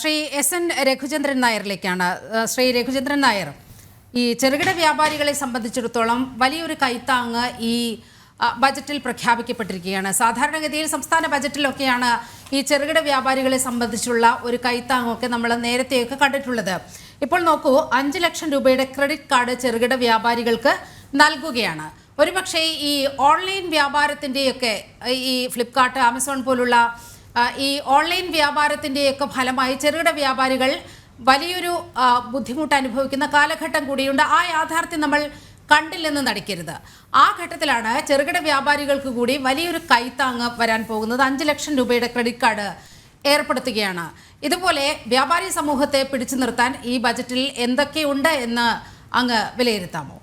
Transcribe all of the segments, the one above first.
Shri S N Raghuchandran നായരിലേക്കാണ് ശ്രീ രഘുചന്ദ്രൻ നായർ. ഈ ചെറുകിട വ്യാപാരികളെ സംബന്ധിച്ചിടത്തോളം വലിയൊരു കൈത്താങ്ങ് ഈ ബജറ്റിൽ പ്രഖ്യാപിക്കപ്പെട്ടിരിക്കുകയാണ്. സാധാരണഗതിയിൽ സംസ്ഥാന ബജറ്റിലൊക്കെയാണ് ഈ ചെറുകിട വ്യാപാരികളെ സംബന്ധിച്ചുള്ള ഒരു കൈത്താങ്ങൊക്കെ നമ്മൾ നേരത്തെയൊക്കെ കണ്ടിട്ടുള്ളത്. ഇപ്പോൾ നോക്കൂ അഞ്ച് ലക്ഷം രൂപയുടെ ക്രെഡിറ്റ് കാർഡ് ചെറുകിട വ്യാപാരികൾക്ക് നൽകുകയാണ്. ഒരുപക്ഷേ ഈ ഓൺലൈൻ വ്യാപാരത്തിന്റെയൊക്കെ ഈ ഫ്ലിപ്കാർട്ട് ആമസോൺ പോലുള്ള ഈ ഓൺലൈൻ വ്യാപാരത്തിന്റെയൊക്കെ ഫലമായി ചെറുകിട വ്യാപാരികൾ വലിയൊരു ബുദ്ധിമുട്ട് അനുഭവിക്കുന്ന കാലഘട്ടം കൂടിയുണ്ട്. ആ യാഥാർത്ഥ്യം നമ്മൾ കണ്ടില്ലെന്ന് നടിക്കരുത്. ആ ഘട്ടത്തിലാണ് ചെറുകിട വ്യാപാരികൾക്ക് കൂടി വലിയൊരു കൈത്താങ്ങ് വരാൻ പോകുന്നത്. അഞ്ച് ലക്ഷം രൂപയുടെ ക്രെഡിറ്റ് കാർഡ് ഏർപ്പെടുത്തുകയാണ്. ഇതുപോലെ വ്യാപാരി സമൂഹത്തെ പിടിച്ചു നിർത്താൻ ഈ ബജറ്റിൽ എന്തൊക്കെയുണ്ട് എന്ന് അങ്ങ് വിലയിരുത്താമോ?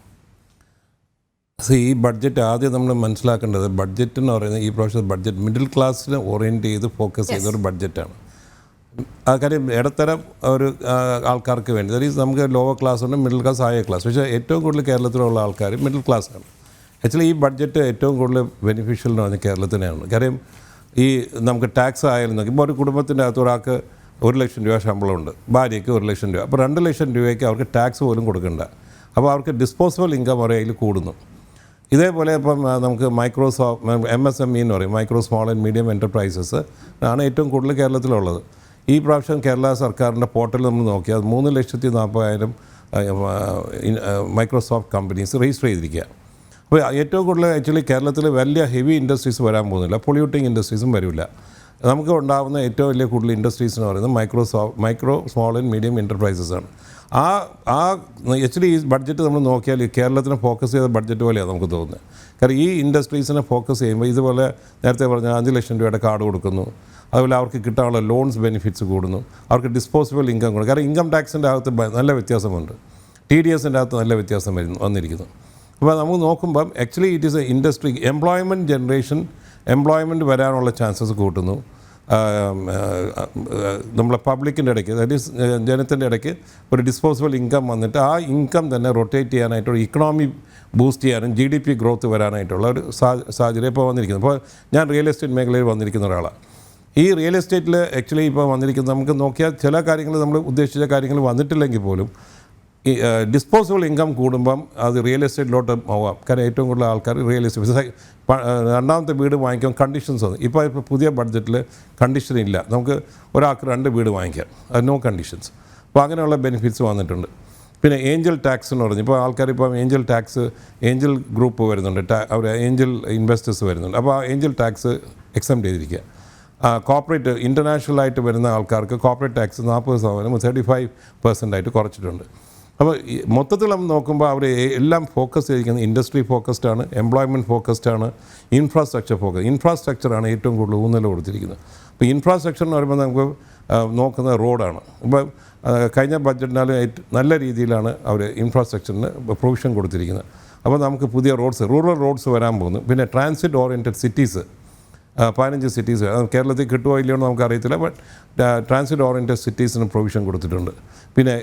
ഈ ബഡ്ജറ്റ് ആദ്യം നമ്മൾ മനസ്സിലാക്കേണ്ടത് ബഡ്ജറ്റ് എന്ന് പറയുന്നത് ഈ പ്രാവശ്യത്തെ ബഡ്ജറ്റ് മിഡിൽ ക്ലാസ്സിനെ ഓറിയന്റ് ചെയ്ത് ഫോക്കസ് ചെയ്ത ഒരു ബഡ്ജറ്റാണ് ആ കാര്യം ഇടത്തരം ഒരു ആൾക്കാർക്ക് വേണ്ടി അതായത് നമുക്ക് ലോവർ ക്ലാസ് ഉണ്ട് മിഡിൽ ക്ലാസ് ഹയർ ക്ലാസ് പക്ഷേ ഏറ്റവും കൂടുതൽ കേരളത്തിലുള്ള ആൾക്കാർ മിഡിൽ ക്ലാസ് ആണ്. ആക്ച്വലി ഈ ബഡ്ജറ്റ് ഏറ്റവും കൂടുതൽ ബെനിഫിഷ്യൽ എന്ന് പറഞ്ഞാൽ കേരളത്തിനാണ് കാര്യം ഈ നമുക്ക് ടാക്സ് ആയാലും നോക്കി ഇപ്പോൾ ഒരു കുടുംബത്തിന്റെ അകത്ത് ഒരാൾക്ക് ഒരു ലക്ഷം രൂപ ശമ്പളമുണ്ട് ഭാര്യയ്ക്ക് ഒരു ലക്ഷം രൂപ. അപ്പോൾ രണ്ട് ലക്ഷം രൂപയ്ക്ക് അവർക്ക് ടാക്സ് പോലും കൊടുക്കണ്ട. അപ്പോൾ അവർക്ക് ഡിസ്പോസിബിൾ ഇൻകം അവരെ അതിൽ കൂടുന്നു. ഇതേപോലെ ഇപ്പം നമുക്ക് Microsoft M S M E എന്ന് പറയും micro small and medium enterprises ആണ് ഏറ്റവും കൂടുതൽ കേരളത്തിലുള്ളത്. ഈ പ്രാവശ്യം കേരള സർക്കാരിന്റെ പോർട്ടലിൽ നമ്മൾ നോക്കിയാൽ മൂന്ന് ലക്ഷത്തി നാൽപ്പതിനായിരം മൈക്രോസോഫ്റ്റ് കമ്പനീസ് രജിസ്റ്റർ ചെയ്തിരിക്കുക. അപ്പോൾ ഏറ്റവും കൂടുതൽ ആക്ച്വലി കേരളത്തിൽ വലിയ ഹെവി ഇൻഡസ്ട്രീസ് വരാൻ പോകുന്നില്ല. പൊള്യൂട്ടിങ് ഇൻഡസ്ട്രീസും വരില്ല. നമുക്ക് ഉണ്ടാകുന്ന ഏറ്റവും വലിയ കൂടുതൽ ഇൻഡസ്ട്രീസ് എന്ന് പറയുന്നത് Microsoft micro small and medium enterprises ആണ്. ആ ആ ആക്ച്വലി ഈ ബഡ്ജറ്റ് നമ്മൾ നോക്കിയാൽ കേരളത്തിനെ ഫോക്കസ് ചെയ്ത ബഡ്ജറ്റ് പോലെയാണ് നമുക്ക് തോന്നുന്നത്. കാരണം ഈ ഇൻഡസ്ട്രീസിനെ ഫോക്കസ് ചെയ്യുമ്പോൾ ഇതുപോലെ നേരത്തെ പറഞ്ഞ അഞ്ച് ലക്ഷം രൂപയുടെ കാർഡ് കൊടുക്കുന്നു. അതുപോലെ അവർക്ക് കിട്ടാനുള്ള ലോൺസ് ബെനിഫിറ്റ്സ് കൂടുന്നു. അവർക്ക് ഡിസ്പോസിബിൾ ഇൻകം കൊടുക്കും കാരണം ഇൻകം ടാക്സിന്റെ അകത്ത് നല്ല വ്യത്യാസമുണ്ട്. ടി ഡി എസിന്റെ അകത്ത് നല്ല വ്യത്യാസം വരുന്നു വന്നിരിക്കുന്നു. അപ്പോൾ നമുക്ക് നോക്കുമ്പം actually it is a industry employment generation employment വരാനുള്ള ചാൻസസ് കൂട്ടുന്നു. നമ്മളെ പബ്ലിക്കിന്റെ ഇടയ്ക്ക് ദാറ്റ് ജനത്തിന്റെ ഇടയ്ക്ക് ഒരു ഡിസ്പോസിബിൾ ഇൻകം വന്നിട്ട് ആ ഇൻകം തന്നെ റൊട്ടേറ്റ് ചെയ്യാനായിട്ടുള്ള ഇക്കണോമി ബൂസ്റ്റ് ചെയ്യാനും ജി ഡി പി ഗ്രോത്ത് വരാനായിട്ടുള്ള ഒരു സാഹചര്യം ഇപ്പോൾ വന്നിരിക്കുന്നത് ഇപ്പോൾ ഞാൻ റിയൽ എസ്റ്റേറ്റ് മേഖലയിൽ വന്നിരിക്കുന്ന ഒരാളാണ്. ഈ റിയൽ എസ്റ്റേറ്റിൽ ആക്ച്വലി ഇപ്പോൾ വന്നിരിക്കുന്നത് നമുക്ക് നോക്കിയാൽ ചില കാര്യങ്ങൾ നമ്മൾ ഉദ്ദേശിച്ച കാര്യങ്ങൾ വന്നിട്ടില്ലെങ്കിൽ പോലും ഈ ഡിസ്പോസിബിൾ ഇൻകം കൂടുമ്പം അത് റിയൽ എസ്റ്റേറ്റിലോട്ട് പോവാം. കാരണം ഏറ്റവും കൂടുതൽ ആൾക്കാർ റിയൽ എസ്റ്റേറ്റ് രണ്ടാമത്തെ വീട് വാങ്ങിക്കാൻ കണ്ടീഷൻസ് വന്നു. ഇപ്പോൾ ഇപ്പോൾ പുതിയ ബഡ്ജറ്റിൽ കണ്ടീഷൻ ഇല്ല. നമുക്ക് ഒരാൾക്ക് രണ്ട് വീട് വാങ്ങിക്കാം. അത് നോ കണ്ടീഷൻസ് അപ്പോൾ അങ്ങനെയുള്ള ബെനിഫിറ്റ്സ് വന്നിട്ടുണ്ട്. പിന്നെ ഏഞ്ചൽ ടാക്സ് എന്ന് പറഞ്ഞു. ഇപ്പോൾ ആൾക്കാർ ഇപ്പം ഏഞ്ചൽ ടാക്സ് ഏഞ്ചൽ ഗ്രൂപ്പ് വരുന്നുണ്ട്. അവർ ഏഞ്ചൽ ഇൻവെസ്റ്റേഴ്സ് വരുന്നുണ്ട്. അപ്പോൾ ആ ഏഞ്ചൽ ടാക്സ് എക്സം ചെയ്തിരിക്കുക കോർപ്പറേറ്റ് ഇന്റർനാഷണൽ ആയിട്ട് വരുന്ന ആൾക്കാർക്ക് കോർപ്പറേറ്റ് ടാക്സ് നാൽപ്പത് ശതമാനം തേർട്ടി ഫൈവ് പെർസെന്റ് ആയിട്ട് കുറച്ചിട്ടുണ്ട്. അപ്പോൾ മൊത്തത്തിൽ നമ്മൾ നോക്കുമ്പോൾ അവർ എല്ലാം ഫോക്കസ് ചെയ്തിരിക്കുന്നത് ഇൻഡസ്ട്രി ഫോക്കസ്ഡ് ആണ് എംപ്ലോയ്മെന്റ് ഫോക്കസ്ഡ് ആണ് ഇൻഫ്രാസ്ട്രക്ചർ ഫോക്കസ് ഇൻഫ്രാസ്ട്രക്ചറാണ് ഏറ്റവും കൂടുതൽ ഊന്നൽ കൊടുത്തിരിക്കുന്നത്. അപ്പോൾ ഇൻഫ്രാസ്ട്രക്ചർ എന്ന് പറയുമ്പോൾ നമുക്ക് നോക്കുന്നത് നോക്കുന്ന റോഡാണ് ഇപ്പം കഴിഞ്ഞ ബഡ്ജറ്റിനാലും നല്ല രീതിയിലാണ് അവർ ഇൻഫ്രാസ്ട്രക്ചറിന് പ്രൊവിഷൻ കൊടുത്തിരിക്കുന്നത്. അപ്പോൾ നമുക്ക് പുതിയ റോഡ്സ് റൂറൽ റോഡ്സ് വരാൻ പോകുന്നു. പിന്നെ ട്രാൻസിറ്റ് ഓറിയന്റഡ് സിറ്റീസ് പതിനഞ്ച് സിറ്റീസ് കേരളത്തിൽ കിട്ടുമോ ഇല്ലയോ എന്ന് നമുക്കറിയത്തില്ല ബട്ട് ട്രാൻസിറ്റ് ഓറിയന്റഡ് സിറ്റീസിന് പ്രൊവിഷൻ കൊടുത്തിട്ടുണ്ട്. പിന്നെ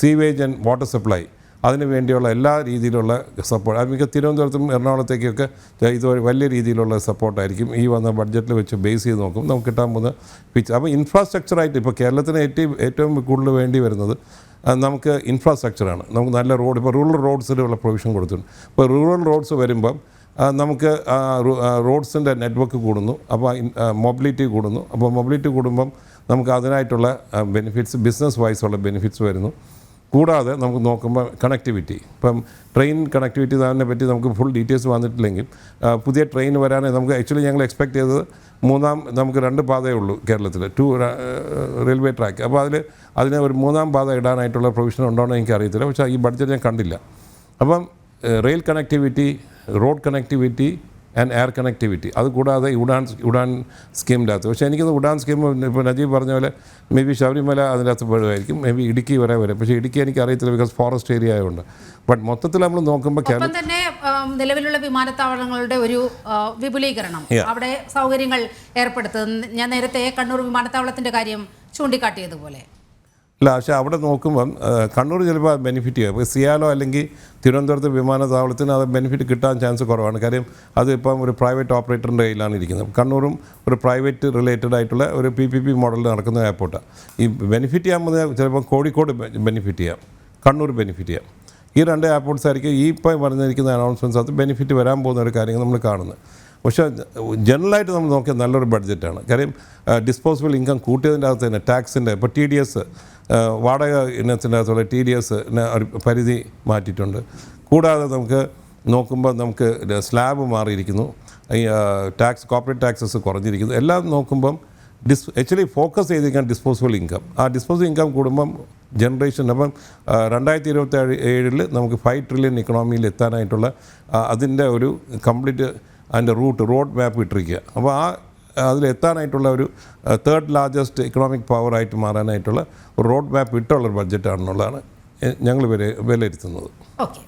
സീവേജ് ആൻഡ് വാട്ടർ സപ്ലൈ അതിന് വേണ്ടിയുള്ള എല്ലാ രീതിയിലുള്ള സപ്പോർട്ട് അത് മിക്ക തിരുവനന്തപുരത്തും എറണാകുളത്തേക്കൊക്കെ ഇത് വലിയ രീതിയിലുള്ള സപ്പോർട്ടായിരിക്കും ഈ വന്ന ബഡ്ജറ്റിൽ വെച്ച് ബേസ് ചെയ്ത് നോക്കും. നമുക്ക് കിട്ടാൻ പോകുന്ന പിച്ച് അപ്പോൾ ഇൻഫ്രാസ്ട്രക്ചറായിട്ട് ഇപ്പോൾ കേരളത്തിന് ഏറ്റവും ഏറ്റവും കൂടുതൽ വേണ്ടി വരുന്നത് നമുക്ക് ഇൻഫ്രാസ്ട്രക്ചറാണ് നമുക്ക് നല്ല റോഡ് ഇപ്പോൾ റൂറൽ റോഡ്സിലുള്ള പ്രൊവിഷൻ കൊടുത്തിട്ടുണ്ട്. ഇപ്പോൾ റൂറൽ റോഡ്സ് വരുമ്പം നമുക്ക് റോഡ്സിന്റെ നെറ്റ്വർക്ക് കൂടുന്നു. അപ്പോൾ മൊബിലിറ്റി കൂടുന്നു. അപ്പോൾ മൊബിലിറ്റി കൂടുമ്പം നമുക്ക് അതിനായിട്ടുള്ള ബെനിഫിറ്റ്സ് ബിസിനസ് വൈസ് ഉള്ള ബെനിഫിറ്റ്സ് വരുന്നു. കൂടാതെ നമുക്ക് നോക്കുമ്പോൾ കണക്ടിവിറ്റി ഇപ്പം ട്രെയിൻ കണക്ടിവിറ്റി അതിനെ പറ്റി നമുക്ക് ഫുൾ ഡീറ്റെയിൽസ് വന്നിട്ടില്ലെങ്കിൽ പുതിയ ട്രെയിൻ വരാനേ നമുക്ക് ആക്ച്വലി ഞങ്ങൾ എക്സ്പെക്ട് ചെയ്തത് മൂന്നാം നമുക്ക് രണ്ട് പാതയേ ഉള്ളൂ കേരളത്തിൽ ടു റെയിൽവേ ട്രാക്ക്. അപ്പോൾ അതിൽ അതിനെ ഒരു മൂന്നാം പാത ഇടാനായിട്ടുള്ള പ്രൊവിഷൻ ഉണ്ടോ എന്ന് എനിക്കറിയത്തില്ല. പക്ഷേ ഈ ബഡ്ജറ്റ് ഞാൻ കണ്ടില്ല. അപ്പം rail connectivity road connectivity and air connectivity. അത് കൂടാതെ ഉഡാൻ ഉഡാൻ സ്കീമിന്റെ അകത്ത് പക്ഷേ എനിക്കത് ഉഡാൻ സ്കീം ഇപ്പോൾ നജീബ് പറഞ്ഞ പോലെ മേ ബി ശബരിമല അതിന്റെ അകത്ത് പെടുമായിരിക്കും. മേ ബി ഇടുക്കി വരെ വരും. പക്ഷേ ഇടുക്കി എനിക്ക് അറിയത്തില്ല ബിക്കോസ് ഫോറസ്റ്റ് ഏരിയ ആയതുകൊണ്ട്. ബട്ട് മൊത്തത്തിൽ നമ്മൾ നോക്കുമ്പോൾ കേരളം തന്നെ നിലവിലുള്ള വിമാനത്താവളങ്ങളുടെ ഒരു വിപുലീകരണം. അവിടെ സൗകര്യങ്ങൾ ഏർപ്പെടുത്തുന്നത്. ഞാൻ നേരത്തെ കണ്ണൂർ വിമാനത്താവളത്തിന്റെ കാര്യം ചൂണ്ടിക്കാട്ടിയതുപോലെ. ഇല്ല പക്ഷേ അവിടെ നോക്കുമ്പം കണ്ണൂർ ചിലപ്പോൾ ബെനിഫിറ്റ് ചെയ്യും. ഇപ്പോൾ സിയാലോ അല്ലെങ്കിൽ തിരുവനന്തപുരത്ത് വിമാനത്താവളത്തിന് അത് ബെനിഫിറ്റ് കിട്ടാൻ ചാൻസ് കുറവാണ്. കാര്യം അത് ഇപ്പം ഒരു പ്രൈവറ്റ് ഓപ്പറേറ്ററിന്റെ കയ്യിലാണ് ഇരിക്കുന്നത്. കണ്ണൂരും ഒരു പ്രൈവറ്റ് റിലേറ്റഡ് ആയിട്ടുള്ള ഒരു പി പി പി മോഡലിൽ നടക്കുന്ന എയർപോർട്ടാണ് ഈ ബെനിഫിറ്റ് ചെയ്യാൻ ചിലപ്പോൾ കോഴിക്കോട് ബെനിഫിറ്റ് ചെയ്യാം. കണ്ണൂർ ബെനിഫിറ്റ് ചെയ്യാം. ഈ രണ്ട് എയർപോർട്ട്സ് ആയിരിക്കും ഈ ഇപ്പം പറഞ്ഞിരിക്കുന്ന അനൗൺസ്മെന്റ്സ് അത് ബെനിഫിറ്റ് വരാൻ പോകുന്ന ഒരു കാര്യങ്ങൾ നമ്മൾ കാണുന്നത്. പക്ഷേ ജനറലായിട്ട് നമ്മൾ നോക്കിയാൽ നല്ലൊരു ബഡ്ജറ്റാണ്. കാര്യം ഡിസ്പോസിബിൾ ഇൻകം കൂട്ടിയതിന്റെ അകത്ത് തന്നെ ടാക്സിന്റെ ഇപ്പോൾ ടി ഡി എസ് വാടക ഇനത്തിന്റെ അകത്തുള്ള ടി ഡി എസ് ഒരു പരിധി മാറ്റിയിട്ടുണ്ട്. കൂടാതെ നമുക്ക് നോക്കുമ്പോൾ നമുക്ക് സ്ലാബ് മാറിയിരിക്കുന്നു. ഈ ടാക്സ് കോർപ്പറേറ്റ് ടാക്സസ് കുറഞ്ഞിരിക്കുന്നു. എല്ലാം നോക്കുമ്പം ഡിസ് ആക്ച്വലി ഫോക്കസ് ചെയ്തിരിക്കാൻ ഡിസ്പോസിബിൾ ഇൻകം ആ ഡിസ്പോസിബിൾ ഇൻകം കൂടുമ്പം ജനറേഷൻ അപ്പം രണ്ടായിരത്തി ഇരുപത്തി ഏഴിൽ നമുക്ക് ഫൈവ് ട്രില്യൺ ഇക്കണോമിയിൽ എത്താനായിട്ടുള്ള അതിന്റെ ഒരു കംപ്ലീറ്റ് അതിന്റെ റൂട്ട് റോഡ് മാപ്പ് ഇട്ടിരിക്കുക. അപ്പോൾ ആ അതിലെത്താനായിട്ടുള്ള ഒരു തേർഡ് ലാർജസ്റ്റ് ഇക്കണോമിക് പവറായിട്ട് മാറാനായിട്ടുള്ള ഒരു റോഡ് മാപ്പ് ഇട്ടുള്ളൊരു ബഡ്ജറ്റാണെന്നുള്ളതാണ് ഞങ്ങൾ വില വിലയിരുത്തുന്നത്. ഓക്കെ